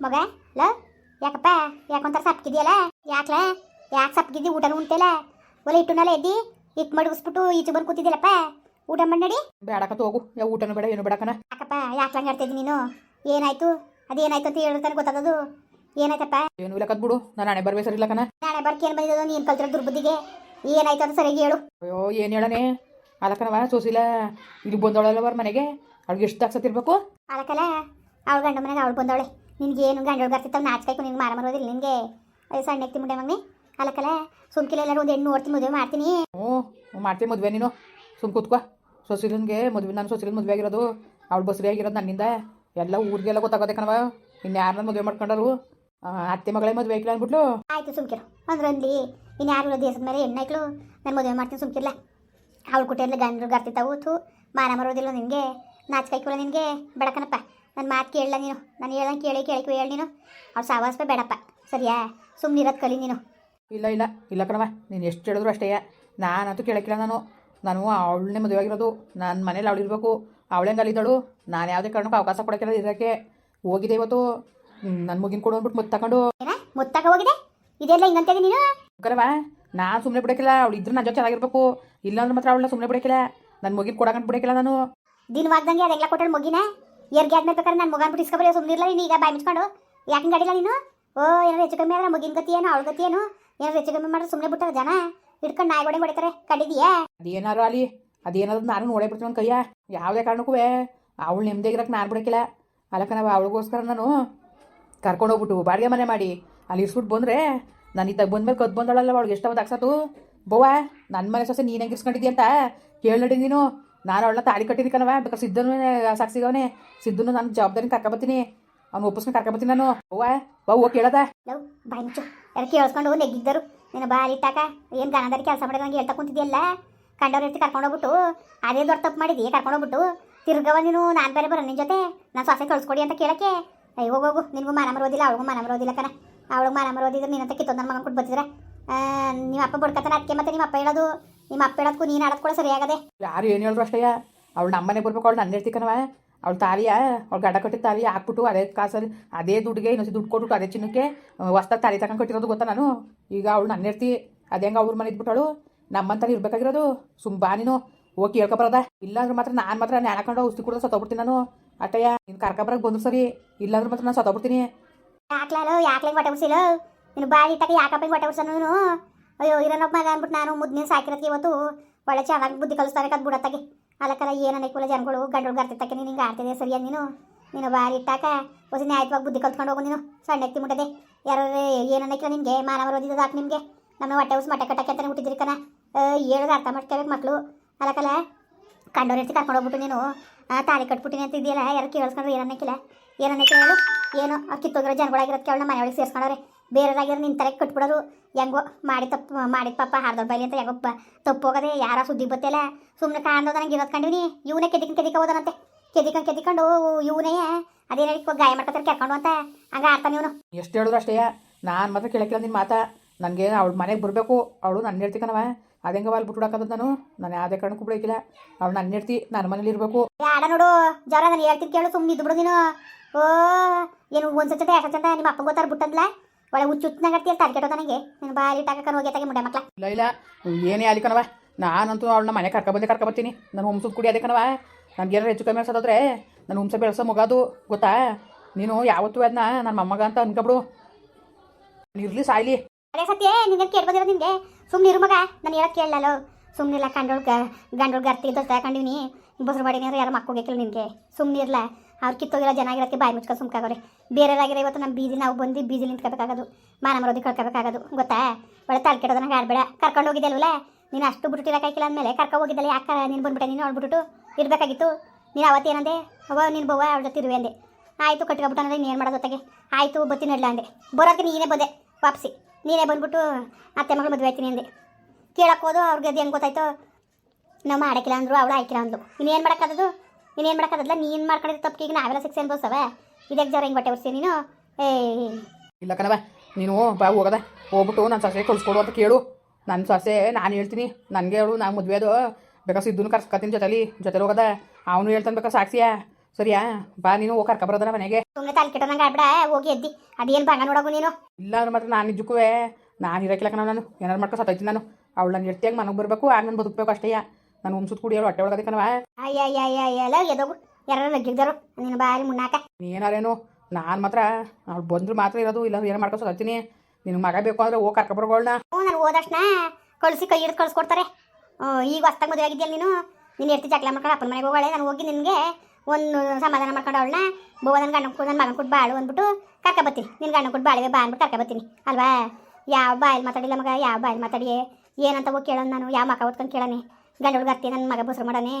ಮಗ ಲ ಯಾಕಪ್ಪ ಯಾಕೊಂಥರ ಸಪ್ಗಿದೆಯಲ್ಲ ಯಾಕಲ? ಯಾಕೆ ಸಪ್ಕಿದ್ದಿ ಊಟ ಉಂಟೆಲ್ಲ ಒಲೆ ಇಟ್ಟುನಲ್ಲ ಎದ್ದಿ ಇಟ್ ಮಡಗಿಸ್ಬಿಟ್ಟು ಈಚೆ ಬಂದು ಕೂತಿದ್ದಿಲ್ಲಪ್ಪ ಊಟ ಮಾಡಿ ಬೇಡಕ ಹೋಗು ಯಾವ ಊಟನೂ ಬೇಡ ಏನು ಬೇಡಕನ. ಯಾಕಪ್ಪ ಯಾಕೆ ಹಂಗೆ ಆಡ್ತಿದ್ದಿ ನೀನು? ಏನಾಯ್ತು? ಅದೇನಾಯ್ತು ಅಂತ ಹೇಳ್ತಾನೆ ಗೊತ್ತಾಗೋದು ಏನಾಯ್ತಪ್ಪ? ಏನು ಇಲ್ಲ ಬಿಡು ನಾನು ನಾಳೆ ಬರ್ಬೇಕು ಸರಿ ಇಲ್ಲಕನ. ನಾಳೆ ಬರ್ಕೆ ಏನು ಬಂದಿದ್ದು ನೀನು ಕಲ್ತಿರೋ ದುರ್ಬುದ್ಧಿಗೆ? ಏನಾಯ್ತು ಅಂತ ಸರಿಯಾಗಿ ಹೇಳು. ಅಯ್ಯೋ ಏನು ಹೇಳನೆ? ಅದಕ್ಕನವ ಸೋಸಿಲ್ಲ ಇಲ್ಲಿ ಬಂದವಳಲ್ಲವರ ಮನೆಗೆ ಅವ್ಳಿಗೆ ಎಷ್ಟು ತಾಕ್ಸತ್ತಿರ್ಬೇಕು ಅದಕ್ಕಲ್ಲ ಅವಳು ಗಂಡ ಮನೆಗೆ ಅವಳು ಬಂದವಳೆ. ನಿನ್ಗೆ ಏನು ಗಂಡ ಬರ್ತಿತ್ತಾವ ನಾಚ್ಕಾಯ್ಕು ನಿನ್ಗೆ ಮಾರ ಮರೋದಿಲ್ಲ ನಿನಗೆ? ಅದೇ ಸಣ್ಣ ಎತ್ತಿ ಮುಂಡೆ ಮಮ್ಮಿ ಅಲ್ಲಕ್ಕಲ್ಲ ಸುಮ್ಕಿಲ್ಲ ಎಲ್ಲರೂ ಒಂದು ಹೆಣ್ಣು ನೋಡ್ತೀನಿ ಮದುವೆ ಮಾಡ್ತೀನಿ. ಹ್ಞೂ ಮಾಡ್ತೀನಿ ಮದುವೆ ನೀನು. ಸುಮ್ ಕೂತ್ಕೋ. ಸೊಸಿಲನ್ಗೆ ಮದುವೆ ನಾನು ಸೊಸಿಲನ್ ಮದುವೆ ಆಗಿರೋದು. ಅವಳು ಬಸ್ರಿ ಆಗಿರೋದು ನನ್ನಿಂದ. ಎಲ್ಲ ಊರಿಗೆಲ್ಲ ಗೊತ್ತಾಗೋದೆ ಕಣವ ಇನ್ನು ಯಾರನ್ನ ಮದುವೆ ಮಾಡ್ಕೊಂಡರು? ಅತ್ತೆ ಮಗಳೇ ಮದುವೆ ಆಗಿಲ್ಲ ಅಂದ್ಬಿಟ್ಲು. ಆಯ್ತು ಸುಮ್ಕಿರು ಅಂದ್ರೆ ಅಂದ್ಲಿ ಇನ್ನು ಯಾರು ದೇಶದ ಮೇಲೆ ಹೆಣ್ಣೈಕ್ಳು ನಾನು ಮದುವೆ ಮಾಡ್ತೀನಿ ಸುಮ್ಕಿರ್ಲ ಅವಳು ಕುಟಿಯಲ್ಲಿ ಗಂಡರು ಗರ್ತಿತ್ತಾವು ಥೂ ಮಾನ ಮರೋದಿಲ್ಲ ನಿನಗೆ. ನಾಚ್ಕಾಯ್ಕೊಲ್ಲ ನಿನಗೆ. ಬೇಡಕನಪ್ಪ ನನ್ನ ಮಾತು ಕೇಳಲ್ಲ ನೀನು. ನಾನು ಹೇಳಂಗೆ ಕೇಳಿ ಕೇಳಿ ಹೇಳಿ ನೀನು. ಅವ್ರು ಸಾವಾಸ ಬೇಡಪ್ಪ. ಸರಿಯಾ? ಸುಮ್ಮನೆ ಇರೋದು ಕಲಿ ನೀನು. ಇಲ್ಲ ಇಲ್ಲ ಇಲ್ಲ ಕಣವ ನೀನು ಎಷ್ಟು ಹೇಳಿದ್ರು ಅಷ್ಟೇ. ನಾನಂತೂ ಕೇಳಕ್ಕಿಲ್ಲ ನಾನು. ನಾನು ಅವಳನ್ನೇ ಮದುವೆ ಆಗಿರೋದು. ನನ್ನ ಮನೇಲಿ ಅವಳಿರಬೇಕು ಇರಬೇಕು. ಅವಳೇ ಅಲ್ಲಿದ್ದಳು. ನಾನು ಯಾವುದೇ ಕಾರಣಕ್ಕೂ ಅವಕಾಶ ಕೊಡೋಕ್ಕಿಲ್ಲ ಇದಕ್ಕೆ ಹೋಗಿದೆ ಇವತ್ತು. ನನ್ನ ಮುಗಿನ ಕೊಡು ಅಂದ್ಬಿಟ್ಟು ಮುತ್ತು ತಗೊಂಡು ಮುತ್ತಾಗ ಹೋಗಿದೆ ಇದೆಲ್ಲ ಹಿಂಗಂತ ನೀನು? ಕರವ ನಾನು ಸುಮ್ಮನೆ ಬಿಡೋಕ್ಕಿಲ್ಲ. ಅವಳು ಇದ್ರೆ ನನ್ನ ಜೊತೆ ಚೆನ್ನಾಗಿರ್ಬೇಕು. ಇಲ್ಲಾಂದ್ರೆ ಮಾತ್ರ ಅವಳನ್ನ ಸುಮ್ಮನೆ ಬಿಡೋಕ್ಕಿಲ್ಲ. ನನ್ನ ಮುಗಿನ ಕೊಡಕಂತ ಬಿಡೋಕ್ಕಿಲ್ಲ ನಾನು. ದಿನವಾಗ್ದಂಗೆ ಅದೆಲ್ಲ ಕೊಟ್ಟಳು ಮುಗಿನ? ಏರ್ಗೆ ಆದ್ಮೇಲೆ ಬೇಕಾದ್ರೆ ನಾನು ಮುಗಾನ್ ಬಿಟ್ಟು ಇಸ್ಕೊಬರಿ ಸುಮ್ಮನಿರ್ಲ ನೀನು, ಈಗ ಬಾಯಿ ಮುಚ್ಕೊಂಡು. ಯಾಕೆ ಗಾಡಿಲ್ಲ ನೀನು? ಓ ಏನಾರು ಹೆಚ್ಚು ಕಮ್ಮಿ ಆದ್ರೆ ಮುಗಿನ ಗತಿ ಏನು ಅವಳ ಗತಿ ಏನು? ಏನಾರು ಹೆಚ್ಚು ಕಮ್ಮಿ ಮಾಡಿದ್ರೆ ಸುಮ್ಮನೆ ಬಿಟ್ಟಾರ ಜನ? ಹಿಡ್ಕೊಂಡು ನಾಯಿ ಹೊಡೆ ಹೊಡಿತಾರೆ ಕಡಿದೆಯಾ ಅದೇನಾರು ಅಲ್ಲಿ ಅದೇನಾದ್ರು ನಾನು ನೋಡೇ ಬಿಡ್ತೀನಿ ಕೈಯ. ಯಾವುದೇ ಕಾರಣಕ್ಕೂ ಅವಳು ಇರೋಕೆ ನಾನು ಬಿಡಕಿಲ್ಲ ಅಲ್ಲಕ್ಕ ನಾವು ಅವಳಿಗೋಸ್ಕರ ನಾನು ಕರ್ಕೊಂಡೋಗ್ಬಿಟ್ಟು ಬಾಡಿಗೆ ಮನೆ ಮಾಡಿ. ಅಲ್ಲಿ ಇರ್ಸ್ಬಿಟ್ಟು ಬಂದರೆ ನಾನು ಬಂದ ಬಂದ್ಮೇಲೆ ಕದ್ದು ಬಂದಳಲ್ಲ ಅವಳಿಗೆ ಎಷ್ಟವತ್ತು ಹಾಕ್ಸತ್ತು ಬೋವಾ ನನ್ನ ಮನೆ ಸೊಸೆ ನೀನು ಹೆಂಗೆ ಅಂತ ಕೇಳಿ ನೀನು. ನಾನು ಅವಳನ್ನ ತಾಳಿ ಕಟ್ಟಿದ್ದೆ ಕಣವ ಬೇಕಾದ್ರೆ ಸಿದ್ದನು ಸಾಕ್ಸಿಗವನೆ. ಸಿದ್ದನು ನಾನು ಜವಾಬ್ದಾರಿ ಕರ್ಕೊಬತ್ತೀನಿ. ಅವ್ನು ಒಪ್ಪಿಸ್ಕೊಂಡು ಕರ್ಕೊಬತ್ತೀನಿ ನಾನು. ಅವ್ವ ಬಾ ಹೋಗಿ ಕೇಳದ? ಲವ್ ಯಾರು ಕೇಳಿಸ್ಕೊಂಡು ನೆಗ್ಗಿದ್ದರು? ನೀನು ಬಾ ಇಟ್ಟಾಕ ಏನು ಗಾನದಾರಿ ಕೆಲಸ ಮಾಡಿದ ನಂಗೆ ಹೇಳ್ತಾ ಕುಂತಿದ್ಯಲ್ಲ? ಕಂಡವ್ರ ಕರ್ಕೊಂಡು ಹೋಗ್ಬಿಟ್ಟು ಅದೇ ದೊಡ್ಡ ತಪ್ಪು ಮಾಡಿದಿ? ಕರ್ಕೊಂಡೋಗ್ಬಿಟ್ಟು ತಿರ್ಗವ ನೀನು, ನಾನು ಬೇರೆ ಬರೋ ನಿನ್ನ ಜೊತೆ. ನಾನು ಸೊಸೆ ಕಳ್ಸ್ಕೊಡಿ ಅಂತ ಕೇಳಕ್ಕೆ. ಅಯ್ಯ ಹೋಗೋಗು ನಿನಗೂ ಮಾನ ಮರೋದಿಲ್ಲ ಅವಳಿಗೂ ಮಾನ ಮರೋದಿಲ್ಲ ಕಣ. ಅವಳಿಗೆ ಮಾನ ಮರೋದಿದ್ರೆ ನೀನಂತ ಕಿತ್ತೊಂದು ನನ್ನ ಮಗನ ಕೊಟ್ಟು ಬರ್ತಿದ್ರೆ ನಿಮ್ಮ ಅಪ್ಪ ಬಡ್ಕತ್ತಾನೆ ಅದಕ್ಕೆ ಮತ್ತೆ ನಿಮ್ಮ ಅಪ್ಪ ಹೇಳೋದು? ನಿಮ್ಮ ಅಪ್ಪ ಹೇಳೋದಕ್ಕೂ ನೀನು ಆಡೋದು ಕೂಡ ಸರಿಯಾಗದೆ. ಯಾರು ಏನು ಹೇಳಿದ್ರು ಅಷ್ಟಯ್ಯ? ಅವಳು ನಮ್ಮನೆ ಬರ್ಬೇಕು ಅವಳು ನನ್ನ ಹೇಳ್ತಿಕನವ ಅವಳು ತಾಲಿಯ ಅವ್ಳು ಗಡ ಕಟ್ಟಿದ ತಾಲಿ ಹಾಕ್ಬಿಟ್ಟು ಅದೇ ಕಾಸಲ್ಲಿ ಅದೇ ದುಡ್ಡಿಗೆ ಇನ್ನೊಂದು ದುಡ್ಡು ಕೊಟ್ಬಿಟ್ಟು ಅದೇ ಚಿನ್ನಕ್ಕೆ ಹೊಸ್ದಾಗ ತಾಲಿ ತಗೊಂಡು ಕಟ್ಟಿರೋದು ಗೊತ್ತಾ ನಾನು? ಈಗ ಅವಳು ನನ್ನ ಹೇಳ್ತಿ ಅದೇ ಹೆಂಗೆ ಅವ್ರ ಮನೆ ಇದ್ಬಿಟ್ಟಳು. ನಮ್ಮಂತಾನೆ ಇರ್ಬೇಕಾಗಿರೋದು. ಸುಮ್ ಬಾ ನೀನು ಹೋಗಿ ಕೇಳ್ಕೊಬರದ ಇಲ್ಲಾಂದ್ರೆ ಮಾತ್ರ ನಾನು ಮಾತ್ರ ನಾನು ಹಾಕೊಂಡು ಔಷಧಿ ಕೊಡೋದು ಸತ್ತೋಗ್ಬಿಡ್ತೀನಿ ನಾನು. ಅಟ್ಟಯ್ಯ ನೀನು ಕರ್ಕೊಬರಕ್ಕೆ ಬಂದ್ರು ಸರಿ. ಇಲ್ಲಾಂದ್ರೆ ಮಾತ್ರ ನಾನು ಸತ್ತೋಗ್ಬಿಡ್ತೀನಿ. ಯಾಕ್ಲಾಲು ಯಾಕೆ ಹೊಟ್ಟೆ ಬಿಡ್ಸಿಲ್ಲ ನೀನು ಬಾಯಿ ಇಟ್ಟಾಗ ಯಾಕಪ್ಪ ಹೊಟ್ಟೆ ಉಡ್ಸ ನೀನು? ಅಯ್ಯೋ ಇರೋನೊಬ್ಬ ಮಗ ಅಂದ್ಬಿಟ್ಟು ನಾನು ಮುದ್ದಿನ ಸಾಕಿರೋದಕ್ಕೆ ಇವತ್ತು ಒಳ್ಳೆ ಚೆನ್ನಾಗಿ ಬುದ್ಧಿ ಕಲಿಸ್ತಾರೆ ಕದ್ ಬಿಡತ್ತಾಗೆ. ಅಲ್ಲಕ್ಕಲ್ಲ ಏನು ಅನೇಕುಲ ಜನಗಳು ಗಂಡಗಳು ಗರ್ತಿತ್ತಕ್ಕೆ ನೀನು ಹಿಂಗೆ ಆಡ್ತಿದೆ ನೀನು? ನೀನು ಬಾರಿ ಇಟ್ಟಾಕ ಹೊಸ ನ್ಯಾಯವಾಗಿ ಬುದ್ಧಿ ಕಲ್ತ್ಕೊಂಡು ಹೋಗು ನೀನು. ಸಣ್ಣ ಎತ್ತಿ ಮುಟ್ಟದೆ. ಯಾರು ಏನು ಅನ್ನಕ್ಕಿಲ್ಲ ನಿಮಗೆ ಮಾನವರು ಓದಿದ್ದು ಸಾಕು ನಿಮಗೆ. ನಮ್ಮ ಹೊಟ್ಟೆ ಉಸ್ ಮಟ್ಟೆ ಕಟ್ಟಕ್ಕೆ ಅಂತಾನೆ ಹುಟ್ಟಿದ್ರಿ ಕಣ. ಹೇಳೋದು ಅರ್ಥ ಮಾಡ್ಕೋಬೇಕು ಮಕ್ಕಳು ಅಲ್ಲಕ್ಕಲ್ಲ ಕಂಡೋರ್ ಎತ್ತಿ ಕರ್ಕೊಂಡು ಹೋಗ್ಬಿಟ್ಟು ನೀನು ತಾಳಿ ಕಟ್ಬಿಟ್ಟಿನಿ ಅಂತ ಇದೆಯಲ್ಲ, ಯಾರು ಕೇಳಿಸ್ಕೊಂಡ್ರೆ ಏನನ್ನಕ್ಕಿಲ್ಲ ಏನನ್ನಕ್ಕಿಲ್ಲ ಹೇಳು ಏನು ಅವ್ರು ಕಿತ್ತೋಗಿರೋ ಜನಗಳಾಗಿರೋದು ಕೇಳೋ ಮನೆಯೊಳಗೆ ಸೇರ್ಸ್ಕೊಂಡವ್ರೆ. ಬೇರೆಯವ್ರಾಗಿರೋ ನಿನ್ನ ತಲೆಗೆ ಕಟ್ಬಿಡೋರು. ಹೆಂಗೋ ಮಾಡಿ ತಪ್ಪು ಮಾಡಿದ ಪಾಪ ಹಾರ್ದವ್ರ ಬೈಲಿ ಅಂತ ಹೆಂಗೋ ತಪ್ಪು ಹೋಗದೆ ಯಾರ ಸುದ್ದಿ ಬತ್ತಿಲ್ಲ ಸುಮ್ಮನೆ ಕಾಣ್ದೋದ ನಂಗೆ ಇರೋದು ಕಂಡಿವಿ ಇವನೇ ಕೆದಿಕೊಂಡು ಕೆದಿಕ ಹೋದನಂತೆ. ಕೆದಿಕೊಂಡು ಕೆದಿಕೊಂಡು ಇವನೇ. ಅದೇನ ಗಾಯ ಮಾಡ್ಕೊತಾರೆ ಕೆರ್ಕೊಂಡು ಅಂತ. ಹಂಗೆ ಆಡ್ತಾನೆ ಇವನು. ಎಷ್ಟು ಹೇಳಿದ್ರು ಅಷ್ಟೇ. ನಾನು ಮಾತ್ರ ಕೇಳಕ್ಕಿಲ್ಲ ನಿನ್ನ ಮಾತಾ. ನನಗೆ ಅವಳು ಮನೆಗೆ ಬರಬೇಕು. ಅವಳು ನನ್ನ ಹೇಳ್ತಿ ಕಣವ ಅದಂಗೆ ಅಲ್ಲಿ ಬಿಟ್ಟು ಹಾಕೋದು ನಾನು? ನಾನು ಯಾವುದೇ ಕಾರಣಕ್ಕೂ ಬಿಡೋಕ್ಕಿಲ್ಲ ಅವಳು ನನ್ನ ಹೇಳ್ತಿ ನನ್ನ ಮನೇಲಿ ಇರಬೇಕು. ಆಡ ನೋಡು. ಜರ ನಾನು ಹೇಳ್ತೀನಿ ಕೇಳು ಸುಮ್ಮನೆ ಇದ್ದು ಬಿಡು ನೀನು. ಓ ಏನು ಒಂದ್ಸತಿ ಯಾಕಂತ ನಿಮ್ಮ ಅಪ್ಪ ಗೊತ್ತಾರ ಬಿಟ್ಟಂದ್ಲ? ಒಳ್ಳೆ ಹುಚ್ಚು ಹುಚ್ಚನಾಗತ್ತಿ ತಲೆ ಕೆಟ್ಟೋದ ನನಗೆ ನೀನು ಬಾರಿ ಟಾಕ ಹೋಗಿ ತಾಗೆ ಮುಂಡೆ ಮಕ್ಳ. ಇಲ್ಲ ಇಲ್ಲ ಏನೇ ಅಲ್ಲಿ ಕಣವ ನಾನಂತೂ ಅವಳನ್ನ ಮನೆ ಕರ್ಕೊಬಂದೆ ಕರ್ಕೊಬತ್ತೀನಿ ನಾನು ಹುಮ್ಸದ ಕುಡಿ ಅದೇ ಕಣವ ನನಗೇನಾರು ಹೆಚ್ಚು ಕಮ್ಮಿ ಅನ್ಸೋದಾದ್ರೆ ನಾನು ಹುಮ್ಸ ಬೆಳೆಸೋ ಮಗದು ಗೊತ್ತಾ? ನೀನು ಯಾವತ್ತೂ ಅದನ್ನ ನನ್ನ ಮೊಮ್ಮಗ ಅಂತ ಅನ್ಕೊಬಿಡು. ಇರಲಿ ಸಾಯ್ಲಿ. ಅದೇ ಸತ್ಯ ನಿನ್ನ ಕೇಳಿ ಬಂದಿರೋ ನಿನಗೆ? ಸುಮ್ಮನೆ ಇರು ಮಗ ನಾನು ಹೇಳೋದು ಕೇಳಲ್ಲ ಸುಮ್ಮನಿಲ್ಲ ಕಂಡೋಳ್ಗ ಗಂಡೋಳ್ಗ ಅರ್ತಿ ಅಂತ ಕಂಡೀನಿ ಬಸ್ರು ಮಾಡಿನಿ ಯಾರು ಮಕ್ಕಳು ಬೇಕಿಲ್ಲ ನಿನಗೆ. ಸುಮ್ಮನೆ ಇರಲ್ಲ ಅವ್ರು ಕಿತ್ತೋಗಿರೋ ಜನ ಬಾಯಿ ಮುಚ್ಕೊಂಡು ಬೇರೆ ಬೇರೆಯವರಾಗಿರೋ ಇವತ್ತು ನಮ್ಮ ಬೀದಿ ನಾವು ಬಂದು ಬೀದಿ ನಿಂತ್ಕೋಬೇಕಾಗೋದು. ಮಾನ ಮರೋದಿ ಕಳ್ಕೋಬೇಕಾಗೋದು. ಗೊತ್ತಾ? ಒಳ್ಳೆ ತಲೆ ಕೆಡೋದು ನಂಗೆ ಆಡ್ಬೇಡ. ಕರ್ಕೊಂಡು ಹೋಗಿದ್ದಲ್ವಲ್ಲ ನೀನು ಅಷ್ಟು ಬಿಟ್ಟಿರೋಕ್ಕಾಗಿಲ್ಲ ಅಂದಮೇಲೆ ಕರ್ಕೊ ಹೋಗಿದ್ದಲ್ಲ ಯಾಕೆ ನೀನು ಬಂದ್ಬಿಟ್ಟೆ, ನೀನು ಹೊಡ್ಬಿಟ್ಟು ಇರಬೇಕಾಗಿತ್ತು. ನೀನು ಅವತ್ತೇನಂದೆ ಅವ್ವ, ನೀನು ಬವ್ವ ಅವ್ರ ಜೊತೆ ಇರುವೆ ಅಂದೆ. ಆಯಿತು ಕಟ್ಕೊಬಿಟ್ಟು ನೀನು ಏನು ಮಾಡೋದು ಜೊತೆಗೆ ಆಯಿತು, ಬತ್ತಿ ನಡ್ಲ ಅಂದೆ. ಬರೋದಕ್ಕೆ ನೀನೇ ಬಂದೆ, ವಾಪಸಿ. ನೀನೇ ಬಂದ್ಬಿಟ್ಟು ಅತ್ತೆ ಮಗಳು ಮದುವೆ ಆಯ್ತೀನಿ ಅಂದೆ. ಕೇಳಕ್ಕೆ ಹೋದು ಅವ್ರಿಗೆ ಅದು ಹೆಂಗೆ ಗೊತ್ತಾಯ್ತು? ನಾವು ಮಾಡಕ್ಕಿಲ್ಲ ಅಂದರು, ಅವಳು ಆಯ್ಕಿಲ್ಲ ಅಂದ್ಲು. ಇನ್ನೇನು ಮಾಡೋಕ್ಕಾಗದು ಇನ್ನೇನು ಮಾಡೋಕ್ಕಾಗಲ್ಲ ನೀನು ಮಾಡ್ಕೊಂಡಿದ್ದ ತಪ್ಪಿಗೆ ಈಗ ನಾವೆಲ್ಲ ಶಿಕ್ಷೆ ಅನ್ಬೋಸ್ತವೆ ಇದಕ್ಕೆ ಜರ ಹಿಂಗೆ ಬಟ್ಟೆ ಒರ್ಸಿ ನೀನು? ಏ ಇಲ್ಲ ಕಣವ ನೀನು ಬಾ ಹೋಗದ. ಹೋಗ್ಬಿಟ್ಟು ನನ್ನ ಸೊಸೆ ಕಳ್ಸ್ಕೊಡು ಅಂತ ಕೇಳು. ನನ್ನ ಸೊಸೆ ನಾನು ಹೇಳ್ತೀನಿ. ನನಗೆ ಹೇಳು ನಾನು ಮದುವೆ ಅದು. ಬೇಕಾದ್ರೆ ಸಿದ್ದನು ಕರ್ಸ್ಕೊತೀನಿ ಜೊತೆಲಿ ಜೊತೆಲಿ ಹೋಗದ. ಅವನು ಹೇಳ್ತಾನೆ ಬೇಕಾದ್ರೆ ಸಾಕ್ಷಿಯಾ ಸರಿಯಾ? ಬಾ ನೀನು ಹೋಗಿ ಕರ್ಕೊಬರೋದಲ್ಲ ಮನೆಗೆ. ಸುಮ್ಮನೆ ತಲೆ ಕೆಟ್ಟದಂಗೆ ಆಡ್ಬಿಡ ಹೋಗಿ ಎದ್ದಿ. ಅದೇನು ಬಂಗ ನೋಡೋಗು ನೀನು? ಇಲ್ಲ ಅಂದ್ರೆ ಮಾತ್ರ ನಾನು ನಿಜಕ್ಕೂ ನಾನು ಇರೋಕಿಲ್ಲ ಕಣ ನಾನು. ಏನಾರು ಮಾಡ್ಕೊ ಸತ್ತೈತಿ ನಾನು. ಅವಳು ನನ್ನ ಎಟ್ಟಿಯಾಗಿ ಮನೆಗೆ ಬರಬೇಕು ಆಗ ನಾನು ಬದುಕಬೇಕು ಅಷ್ಟೇ. ನಾನು ಉಮ್ಸುತ್ ಹೇಳು ಹೊಟ್ಟೆ ಒಳಗದೆ ಕಣವ ಅಯ್ಯ ಅಯ್ಯ ಅಯ್ಯ ಅಯ್ಯ ಎಲ್ಲ ಎದೋಗು ಯಾರು ನಗ್ಗಿದ್ದಾರು ನೀನು ಬಾರಿ ಮುನ್ನಾಕ ಏನಾರೇನು? ನಾನು ಮಾತ್ರ ಅವ್ಳು ಬಂದ್ರು ಮಾತ್ರ ಇರೋದು ಇಲ್ಲ ಏನು ಮಾಡ್ಕೊ ಹತ್ತೀನಿ ನಿನಗೆ ಮಗ ಬೇಕು ಅಂದ್ರೆ ಹೋಗಿ ಕರ್ಕೊಬರೋಗಳನ್ನ ಹ್ಞೂ ನಾನು ಹೋದಕ್ಷಣ ಕಳಿಸಿ ಕೈ ಹಿಡಿದು ಕಳ್ಸ್ಕೊಡ್ತಾರೆ. ಈಗ ಹೊಸ್ತಾಗ ಮದುವೆ ಆಗಿದ್ಯಲ್ಲ ನೀನು? ನೀನು ಎರ್ತಿ ಜಗಳ ಮಾಡ್ಕೊಂಡು ಅಪ್ಪನ ಮನೆಗೆ ಹೋಗೋಳೆ ನಾನು ಹೋಗಿ ನಿನಗೆ ಒಂದು ಸಮಾಧಾನ ಮಾಡ್ಕೊಂಡು ಅವಳನ್ನ ಬೋವ ನನ್ನ ಗಂಡ ನನ್ನ ಮಗನ ಕೊಟ್ಟು ಬಾಳು ಅಂದ್ಬಿಟ್ಟು ಕರ್ಕ ಬರ್ತೀನಿ. ನಿನ್ನ ಗಂಡ ಕೊಟ್ಟು ಬಾಳಿವೆ ಬಾ ಅಂದ್ಬಿಟ್ಟು ಕರ್ಕ ಬರ್ತೀನಿ. ಅಲ್ವಾ? ಯಾವ ಬಾಯಲ್ಲಿ ಮಾತಾಡಿಲ್ಲ ಮಗ? ಯಾವ ಬಾಯಲ್ಲಿ ಮಾತಾಡಿ ಏನಂತ ಹೋಗಿ ಕೇಳೋಣ ನಾನು? ಯಾವ ಮಕ ಓದ್ಕೊಂಡು ಕೇಳೋಣ ಗಂಡ ಹುಡುಗ ಅತ್ತೆ ನನ್ನ ಮಗ ಬಸ್ರು ಮಾಡೋನೆ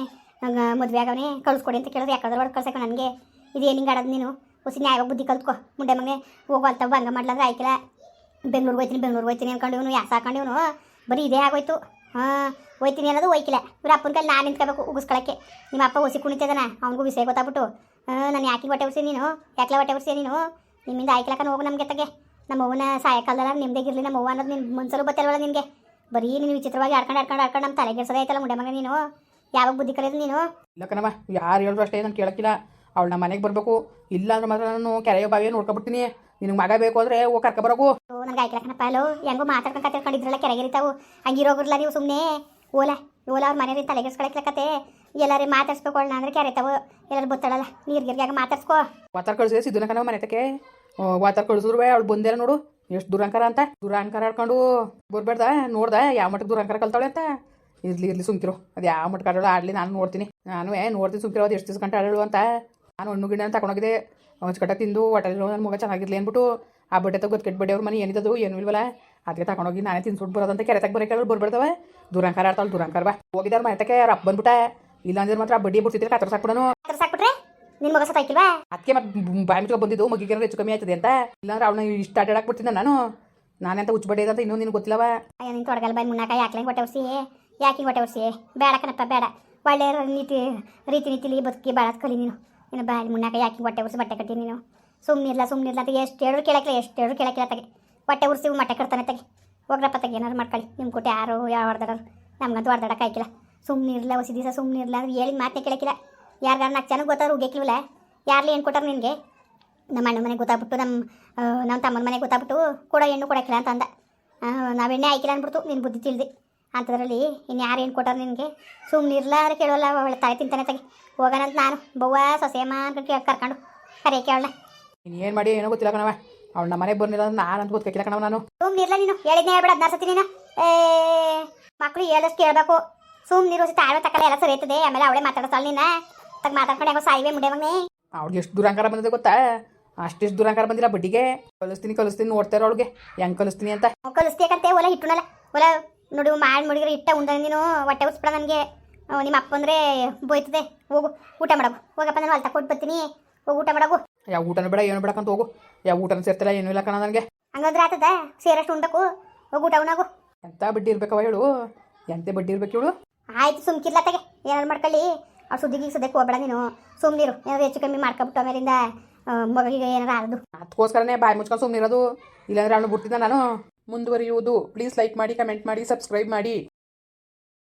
ಮದುವೆ ಆಗವನೇ, ಕಳಿಸ್ಕೊಡಿ ಅಂತ ಕೇಳೋದು ಯಾಕಂದ್ರೆ ಹೊಡೆದು ಕಳ್ಸಕ್ಕೆ ನನಗೆ ಇದೇನು ಹಿಂಗೆ ಆಡೋದು ನೀನು? ಹೊಸಿ ನ್ಯಾಯ ಬುದ್ಧಿ ಕಲ್ತ್ಕೊ, ಮುಂಡೆ ಮಗನೇ. ಹೋಗೋ ಅಂತ ಭಂಗ ಮಾಡ್ಲಾದ್ರೆ ಆಯ್ಕಿಲ್ಲ. ಬೆಂಗ್ಳೂರಿಗೆ ಹೋಯ್ತೀನಿ ಬೆಂಗ್ಳೂರಿಗೆ ಹೋಯ್ತೀನಿ ಅನ್ಕೊಂಡು ಇವನು ಯಾಸ ಹಾಕೊಂಡು ಇವನು? ಬರೀ ಇದೇ ಆಗೋಯ್ತು. ಹಾಂ, ಹೋಯ್ತೀನಿ ಅನ್ನೋದು ಹೋಯ್ಕಿಲ್ಲ. ಇವ್ರ ಅಪ್ಪನ ಕೈಲಿ ನಾನು ನಿಂತ್ಕೋಬೇಕು ಉಗಿಸ್ಕೊಳಕ್ಕೆ. ನಿಮ್ಮ ಅಪ್ಪ ಒಸಿ ಕುಣಿತದನ, ಅವ್ನಿಗೂ ವಿಷಯ ಗೊತ್ತಾಗ್ಬಿಟ್ಟು. ನಾನು ಯಾಕೆ ಹೊಟ್ಟೆ ಉರ್ಸಿ ನೀನು? ಯಾಕೆ ಹೊಟ್ಟೆ ಉರ್ಸಿ ನೀನು? ನಿಮ್ಮಿಂದ ಆಯ್ಕಲಕ್ಕ ಹೋಗು ನಮ್ಗೆ ತಗೆ ನಮ್ಮ ಅವ್ವನ ಸಾಯಕಾಲದಲ್ಲ ನಿಮ್ದೇಗಿರಲಿ ನಮ್ಮ ಅವ್ವ ಅನ್ನೋದು ನಿನ್ನ ಮನ್ಸಲ್ಲೂ ಗೊತ್ತಿಲ್ವಲ್ಲ ನಿನಗೆ. ಬರೀ ನೀನು ವಿಚಿತ್ರವಾಗಿ ಆಡ್ಕೊಂಡು ಆಡ್ಕೊಂಡು ಆಡ್ಕೊಂಡು ನಮ್ಮ ತಲೆಗೆಡ್ಸೋದೇ ಆಯ್ತಲ್ಲ ಮುಂಡೆ ಮಗ ನೀನು. ಯಾವಾಗ ಬುದ್ಧಿ ಕಲಿಯೋದು ನೀನು? ಇಲ್ಲ ಕಣವ ಯಾರು ಹೇಳಿದ್ರು ಅಷ್ಟೇ ನಾನು ಕೇಳಕ್ಕಿಲ್ಲ. ಅವಳು ನಮ್ಮ ಮನೆಗೆ ಬರಬೇಕು. ಇಲ್ಲ ಅಂದ್ರೆ ಮಾತ್ರ ನಾನು ಕೆರೆಯೋ ಬಾವಿಯೋ ನೋಡ್ಕೊಬಿಡ್ತೀನಿ ನಿನಗೆ ಮಗ ಬೇಕು ಅಂದರೆ ಹೋಗಿ ಕರ್ಕೊಬರೋಕು ನನಗೆ ಆಯ್ಕಲಕ್ಕನಪ್ಪ ಅಲ್ಲೋ ಹೆಂಗೋ ಮಾತಾಡ್ಕೊಂಡು ಕತ್ತಿರ್ಕೊಂಡಿದ್ರಲ್ಲ ಕೆಳಗಿರಿತಾವು ಹಂಗಿರೋಗಿರ್ಲ ನೀವು ಸುಮ್ಮನೆ ಓಲ ಓಲ ಅವ್ರ ಮನೆಯವ್ರಿಗೆ ತಲೆಗೆಡ್ಸ್ಕೊಳಕ್ಲಕತ್ತೆ ಎಲ್ಲರೂ ಮಾತಾಡ್ಸ್ಬೇಕು ಅಣ್ಣ ಅಂದ್ರೆ ಕೆರೆತಾವು ಎಲ್ಲರೂ ಗೊತ್ತಾಡಲ್ಲ ನೀರು ಗಿರ್ಗಾಗ ಮಾತಾಡ್ಸ್ಕೋ. ವಾತಾರ್ ಕಳಿಸಿದ್ದು ಸಿದ್ಧನ ಕಣವ ಮನೆ ತಕ್ಕೆ ವಾತಾರ್ ಕಳಿಸಿದ್ರು ಅವಳು ಬಂದಿರ ನೋಡು. ಎಷ್ಟು ದುರಂಕಾರ ಅಂತ? ದುರಾಂಕಾರ ಆಡ್ಕೊಂಡು ಬರ್ಬೇಡ್ದ ನೋಡ್ದ? ಯಾವ ಮಟ್ಟಕ್ಕೆ ದುರಂಕಾರ ಕಲ್ತಾಳೆ ಅಂತ? ಇರ್ಲಿ ಇರ್ಲಿ ಸುಮ್ಕಿರು. ಅದು ಯಾವ ಮಟ್ಟಕ್ಕೆ ಆಡೋಳು ಆಡಲಿ ನಾನು ನೋಡ್ತೀನಿ. ನಾನು ಏ ನೋಡ್ತೀನಿ ಸುಮ್ಕಿರೋ, ಅದು ಎಷ್ಟು ದಿವಸ ಗಂಟೆ ಆಡೋಳು ಅಂತ. ನಾನು ಹಣ್ಣು ಗಿಡ ಅಂತ ತಗೊಂಡೋಗಿದ್ದೆ ಕಟ್ಟ ತಿಂದು ಹೊಟ್ಟೆಲಿರೋ ನನ್ನ ಮಗ ಚೆನ್ನಾಗಿರ್ಲಿ ಅಂದ್ಬಿಟ್ಟು ಆ ಬಟ್ಟೆ ತಗೋ ಕೆಟ್ಟ ಅವ್ರ ಮನೆ ಏನಿದ್ದದು ಏನು ಇಲ್ವಲ್ಲ? ಅದಕ್ಕೆ ತಗೊಂಡೋಗಿ ನಾನೇ ತಿನ್ಸ್ಬಿಟ್ಟು ಬರೋದಂತ ಕೆರೆ ತಗ ಬರೋಕೆ ಬರ್ಬಿಡ್ತವೆ ದುರಂಕಾರ ಆಡ್ತಾಳೆ ದುರಂಕಾರ ಬಾ. ಹೋಗಿದಾರ ಮನೆ ತಕ್ಕೆ ಅವ್ರ ಅಪ್ಪ ಇಲ್ಲ ಇಲ್ಲಾಂದ್ರೆ ಮಾತ್ರ ಬಡ್ಡಿ ಬಿಡ್ತಿದ್ರೆ ಕತ್ರ ಸಾಕ್ಬಿಡನು ನಿನ್ನ ಮಗ ಸತ್ತಾಯ್ಕಿಲ್ವಾ ಅದಕ್ಕೆ ಮತ್ತೆ ಬಾಯಿ ಮುಚ್ಕೊಂಡು ಬಂದಿದ್ದು ಮಗಿಗೆ ಹೆಚ್ಚು ಕಮ್ಮಿ ಆಯ್ತದೆ ಅಂತ. ಇಲ್ಲಾಂದ್ರೆ ಅವ್ನ ಇಷ್ಟ ಆಟಾಡಕ್ ಬಿಡ್ತೀನಿ ನಾನು. ನಾನೆಂತ ಹುಚ್ಚು ಅಂತ ಇನ್ನೂ ನಿನ್ಗೆ ಗೊತ್ತಿಲ್ಲವ. ಅಯ್ಯೋ ನಿನ್ ತೊಡಗಲ್ ಬಾಯಿ ಮುನ್ನಾಕ ಯಾಕೆ ಹೊಟ್ಟೆ ಉರ್ಸಿ. ಯಾಕೆ ಹೊಟ್ಟೆ ಉರ್ಸಿ? ಬೇಡ ಕಣಪ್ಪ ಬೇಡ. ಒಳ್ಳೆ ನೀತಿ ರೀತಿ ನೀತಿಲಿ ಬದುಕಿ ಬಾಳತ್ ಕಲಿ ನೀನು. ನೀನು ಬಾಯಿ ಮುನ್ನಾಕ ಯಾಕೆ ಹೊಟ್ಟೆ ಉರ್ಸಿ ಬಟ್ಟೆ ಕಟ್ಟಿ ನೀನು? ಸುಮ್ಮನಿರ್ಲ ಸುಮ್ಮನಿರ್ಲ ಅಂತ ಎಷ್ಟು ಹೇಳೋರು ಕೇಳಕ್ಕಿಲ್ಲ ಎಷ್ಟು ಹೇಳೋರು ಕೇಳಕ್ಕಿಲ್ಲ ತಗೆ. ಹೊಟ್ಟೆ ಉರ್ಸಿ ಮಟ್ಟೆ ಕಟ್ತಾನೆ ತಗೆ. ಹೋಗ್ರಪ್ಪ ತಗೆ ಏನಾರು ಮಾಡ್ಕೊಳ್ಳಿ. ನಿಮ್ಮ ಕೊಟ್ಟೆ ಯಾರು ಯಾವ ಹೊಡೆದಾಡೋರು ನಮ್ಗಂತೂ ಹೊಡೆದಾಡಕ್ಕೆ ಆಯ್ಕಿಲ್ಲ ಸುಮ್ಮನಿರ್ಲ ಹೊಸ ದಿವಸ ಸುಮ್ಮನಿರ್ಲ ಅಂದ್ರೆ ಹೇಳಿ ಮಾತೇ ಕೇಳಕ್ಕಿಲ್ಲ. ಯಾರಿಗಾರ ನಾಲ್ಕು ಚೆನ್ನಾಗಿ ಗೊತ್ತಾದ್ರು ಉಗ್ಯಕ್ಲಿಲ್ಲ ಯಾರ್ಲಿ ಏನು ಕೊಟ್ಟರು ನಿನಗೆ? ನಮ್ಮ ಅಣ್ಣ ಮನೆಗೆ ಗೊತ್ತಾಗ್ಬಿಟ್ಟು ನಮ್ಮ ನಮ್ಮ ತಮ್ಮನ ಮನೆಗೆ ಗೊತ್ತಾಗ್ಬಿಟ್ಟು ಕೂಡ ಹೆಣ್ಣು ಕೊಡಕ್ಕಿಲ್ಲ ಅಂತ ಅಂದ. ನಾವು ಎಣ್ಣೆ ಹಾಕಿಲ್ಲ ಅಂದ್ಬಿಡ್ತು ನಿನ್ನ ಬುದ್ಧಿ ತಿಳಿದು. ಅಂಥದ್ರಲ್ಲಿ ಇನ್ನು ಯಾರು ಏನು ಕೊಟ್ಟರು ನಿನಗೆ? ಸುಮ್ಮನೆ ಇರ್ಲಾರ ಕೇಳೋಲ್ಲ ಅವಳು ತಾಯಿ ತಿಂತಾನೆ ತಗಿ. ಹೋಗೋಣಂತ ನಾನು ಬವ್ವ ಸೊಸೆಯಮ್ಮ ಅಂತ ಕೇ ಕರ್ಕೊಂಡು. ಕರೆ ಕೇಳೋಣ ನೀನು ಏನು ಮಾಡಿ ಏನೋ ಗೊತ್ತಿಲ್ಲ ಕಣವ ಅವಳು ನಮ್ಮ ಮನೆಗೆ ಬಂದಿಲ್ಲ ನಾನು ಅಂತ ಗೊತ್ತಿಲ್ಲ ಕಣವ ನಾನು. ಸುಮ್ಮನೆ ಇರಲ್ಲ ನೀನು ಹೇಳಿದ್ನೇ ಹೇಳ್ಬೇಡ ಹದಿನಾರು ಸತಿ ನೀನು. ಏ ಮಕ್ಕಳು ಹೇಳೋಷ್ಟು ಕೇಳಬೇಕು. ಸುಮ್ಮನೆ ಇರೋ ತಾಳ್ವೆ ತಕ್ಕಲ್ಲ ಎಲ್ಲ ಸರಿ ಆಯ್ತದೆ ಆಮೇಲೆ ಅವಳೇ ಮಾತಾಡ್ತಾಳೆ ನಿನ್ನ ತಗ ಮಾತಾಡ್ಕೊಂಡು ಹೆಂಗೋ ಸಾಯಿವೆ ಮುಂಡೆ ಮಗನೇ. ಅವ್ಳಿಗೆ ಎಷ್ಟು ದುರಂಕಾರ ಬಂದಿದೆ ಗೊತ್ತಾ? ಅಷ್ಟೆಷ್ಟು ದುರಂಕಾರ ಬಂದಿಲ್ಲ ಬಡ್ಡಿಗೆ. ಕಲಿಸ್ತೀನಿ ಕಲಿಸ್ತೀನಿ ನೋಡ್ತಾರೆ ಅವಳಿಗೆ. ಹೆಂಗೆ ಕಲಿಸ್ತೀನಿ ಅಂತ. ಕಲಿಸ್ಬೇಕಂತೆ ಒಲ ಹಿಟ್ಟುನಲ್ಲ. ಒಲ ನೋಡಿ ಮಾಡಿ ಮುಡಿದ್ರೆ ಇಟ್ಟ ಉಂಡ ನೀನು ಹೊಟ್ಟೆ ಉಸ್ಪಡ ನನಗೆ. ನಿಮ್ಮ ಅಪ್ಪ ಅಂದ್ರೆ ಬೋಯ್ತದೆ. ಹೋಗು ಊಟ ಮಾಡಬು ಹೋಗಪ್ಪ ನಾನು ಅಲ್ಲಿ ಕೊಟ್ಟು ಬರ್ತೀನಿ. ಹೋಗಿ ಊಟ ಮಾಡಬು ಯಾವ ಊಟನ ಬೇಡ ಏನು ಬೇಡಕ್ಕಂತ ಹೋಗು. ಯಾವ ಊಟನ ಸೇರ್ತಿಲ್ಲ ಏನು ಇಲ್ಲ ಕಣ ನನಗೆ. ಹಂಗಂದ್ರೆ ಆತದ? ಸೇರಷ್ಟು ಉಂಡಕು. ಹೋಗು ಊಟ ಉಣ್ಣಾಗು ಎಂತ ಬಡ್ಡಿ ಇರ್ಬೇಕವ ಹೇಳು. ಎಂತೆ ಬಡ್ಡಿ ಇರ್ಬೇಕು ಹೇಳು. ಆಯ್ತು ಸುಮ್ಕಿರ್ಲತ್ತಗೆ ಏನಾರು ಮಾಡ್ಕೊಳ್ಳಿ. ಅವ್ರು ಸುದ್ದಿಗೆ ಸದ್ಯಕ್ಕೆ ಹೋಗ್ಬೇಡ ನೀನು. ಸುಮ್ಮನಿರು ಏನಾದ್ರು ಹೆಚ್ಚು ಕಮ್ಮಿ ಮಾಡ್ಕೊಬಿಟ್ಟು ಆಮೇಲಿಂದ ಆ, ಮಗಳಿಗೆ ಏನಾರು ಆದದು ಅದಕ್ಕೋಸ್ಕರನೇ ಬಾಯಿ ಮುಚ್ಕೊಂಡು ಸುಮ್ಮನಿರೋದು ಇಲ್ಲಾಂದ್ರೆ ಅವಳು ಬಿಡ್ತಿದ್ದ ನಾನು. ಮುಂದುವರಿಯುವುದು. ಪ್ಲೀಸ್ ಲೈಕ್ ಮಾಡಿ ಕಮೆಂಟ್ ಮಾಡಿ ಸಬ್ಸ್ಕ್ರೈಬ್ ಮಾಡಿ.